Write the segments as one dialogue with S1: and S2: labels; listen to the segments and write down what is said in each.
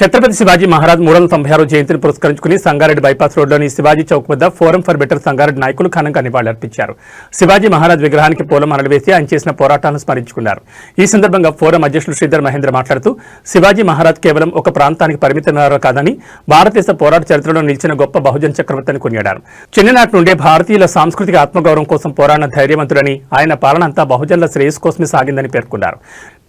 S1: ఛత్రపతి శివాజీ మహారాజ్ మూడు వందల తొంభై ఆరు జయంతిని పురస్కరించుకుని సంగారెడ్డి బైపాస్ రోడ్లోని శివాజీ చౌక్ వద్ద ఫోరం ఫర్ బెటర్ సంగారెడ్డి నాయకులు ఘనంగా నివాళులర్పించారు. శివాజీ మహారాజ్ విగ్రహానికి పూలమాలలు వేసి ఆయన చేసిన పోరాటాలను స్మరించుకున్నారు. ఈ సందర్భంగా ఫోరం అధ్యక్షులు శ్రీధర్ మహేంద్ర మాట్లాడుతూ శివాజీ మహారాజ్ కేవలం ఒక ప్రాంతానికి పరిమితమైనవారు కాదని భారతదేశ పోరాట చరిత్రలో నిలిచిన గొప్ప బహుజన చక్రవర్తి అని కొనియాడారు. చిన్ననాటి నుండే భారతీయుల సాంస్కృతిక ఆత్మగౌరవం కోసం పోరాడిన ధైర్యవంతుడని ఆయన పాలన అంతా బహుజనుల శ్రేయస్ కోసమే సాగిందని పేర్కొన్నారు.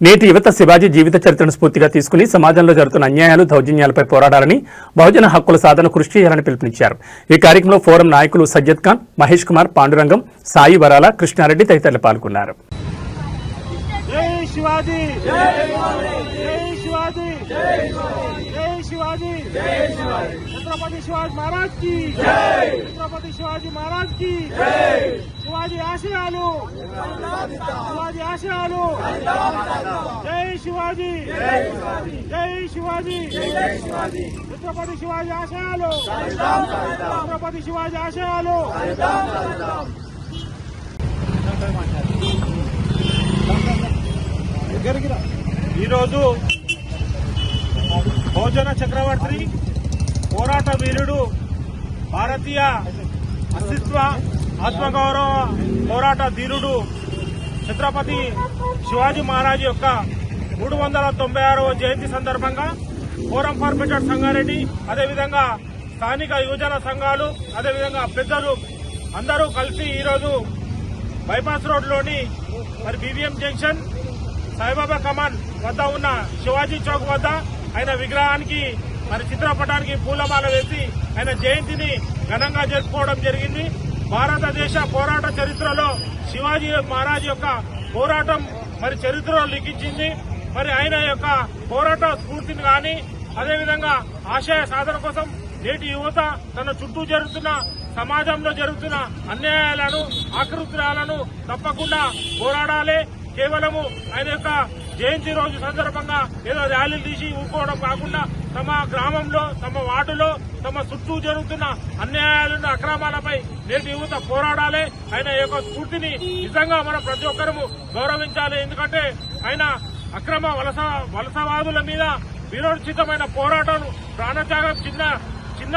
S1: నేటి యువత శివాజీ జీవిత చరిత్రను స్ఫూర్తిగా తీసుకుని సమాజంలో జరుగుతున్న అన్యాయాలు దౌర్జన్యాలపై పోరాడాలని బహుజన హక్కుల సాధన కృషి చేయాలని పిలుపునిచ్చారు. ఈ కార్యక్రమంలో ఫోరం నాయకులు సజ్జద్ ఖాన్ మహేష్ కుమార్ పాండురంగం సాయి వరాల కృష్ణారెడ్డి తదితరులు పాల్గొన్నారు.
S2: జై శివాజీ జై శివాజీ జై శివాజీ ఛత్రపతి శివాజీ మహారాజ్కి ఛత్రపతి శివాజీ మహారాజ్కి శివాజీ ఆశయాలు శివాజీ ఆశయాలు జై శివాజీ జై శివాజీ ఛత్రపతి శివాజీ ఆశయాలు ఛత్రపతి శివాజీ ఆశయాలు ఈరోజు భోజన చక్రవర్తి పోరాట వీరుడు భారతీయ అస్తిత్వ ఆత్మగౌరవ పోరాట ధీరుడు ఛత్రపతి శివాజీ మహారాజ్ యొక్క మూడు వందల తొంభై ఆరవ జయంతి సందర్భంగా ఫోరం ఫార్ బెటర్ సంగారెడ్డి అదేవిధంగా స్థానిక యువజన సంఘాలు అదేవిధంగా పెద్దలు అందరూ కలిసి ఈరోజు బైపాస్ రోడ్లోని మరి బీబీఎం జంక్షన్ సాయిబాబా కమాన్ వద్ద ఉన్న శివాజీ చౌక్ వద్ద ఆయన విగ్రహానికి మరి చిత్రపటానికి పూలమాల వేసి ఆయన జయంతిని ఘనంగా జరుపుకోవడం జరిగింది. భారతదేశ పోరాట చరిత్రలో శివాజీ మహారాజ్ యొక్క పోరాటం మరి చరిత్రలో లిఖించింది. మరి ఆయన యొక్క పోరాట స్ఫూర్తిని కానీ అదేవిధంగా ఆశయ సాధన కోసం నేటి యువత తన చుట్టూ జరుగుతున్న సమాజంలో జరుగుతున్న అన్యాయాలను ఆకృత్యాలను తప్పకుండా పోరాడాలి. కేవలము ఆయన యొక్క జయంతి రోజు సందర్భంగా ఏదో ర్యాలీలు తీసి ఊరుకోవడం కాకుండా తమ గ్రామంలో తమ వార్డులో తమ చుట్టూ జరుగుతున్న అన్యాయాలను అక్రమాలపై నేటి యువత పోరాడాలి. ఆయన యొక్క స్ఫూర్తిని నిజంగా మనం ప్రతి ఒక్కరము గౌరవించాలి. ఎందుకంటే ఆయన అక్రమ వలస వలసవాదుల మీద విరోచితమైన పోరాటం ప్రాణత్యాగం చిన్న చిన్న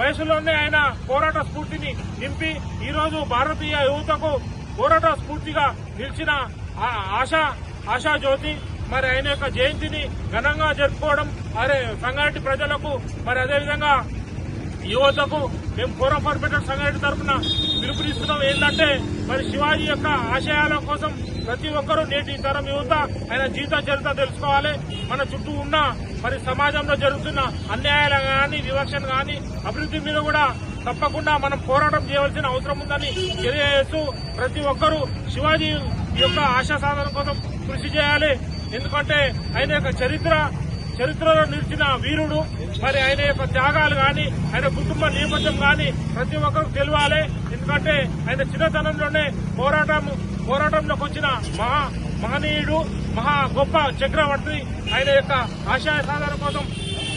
S2: వయసులోనే ఆయన పోరాట స్ఫూర్తిని నింపి ఈరోజు భారతీయ యువతకు పోరాట స్ఫూర్తిగా నిలిచిన ఆశ ఆశా జ్యోతి మరి ఆయన యొక్క జయంతిని ఘనంగా జరుపుకోవడం అరే సంగారెడ్డి ప్రజలకు మరి అదేవిధంగా యువతకు మేము ఫోరం ఫర్ బెటర్ సంఘటన తరఫున పిలుపునిస్తున్నాం. ఏంటంటే మరి శివాజీ యొక్క ఆశయాల కోసం ప్రతి ఒక్కరూ నేటి తరం యువత ఆయన జీవిత చరిత్ర తెలుసుకోవాలి. మన చుట్టూ ఉన్న మరి సమాజంలో జరుగుతున్న అన్యాయాలు కానీ వివక్షను కానీ అభివృద్ధి మీద కూడా తప్పకుండా మనం పోరాటం చేయవలసిన అవసరం ఉందని తెలియజేస్తూ ప్రతి ఒక్కరూ శివాజీ యొక్క ఆశా సాధన కోసం కృషి చేయాలి. ఎందుకంటే ఆయన యొక్క చరిత్ర చరిత్రలో నిలిచిన వీరుడు. మరి ఆయన యొక్క త్యాగాలు కానీ ఆయన కుటుంబ నేపథ్యం కానీ ప్రతి ఒక్కరికి తెలియాలి ఎందుకంటే ఆయన చిన్నతనంలోనే పోరాటం పోరాటంలోకి వచ్చిన మహా మహనీయుడు మహా గొప్ప చక్రవర్తి. ఆయన యొక్క ఆశయ సాధన కోసం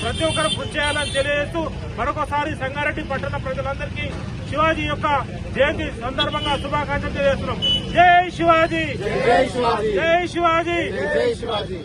S2: ప్రతి ఒక్కరు కృషి చేయాలని తెలియజేస్తూ మరొకసారి సంగారెడ్డి పట్టణ ప్రజలందరికీ శివాజీ యొక్క జయంతి సందర్భంగా శుభాకాంక్షలు తెలియజేస్తున్నాం.
S3: జై శివాజీ!
S2: జై శివాజీ!
S3: జై శివాజీ!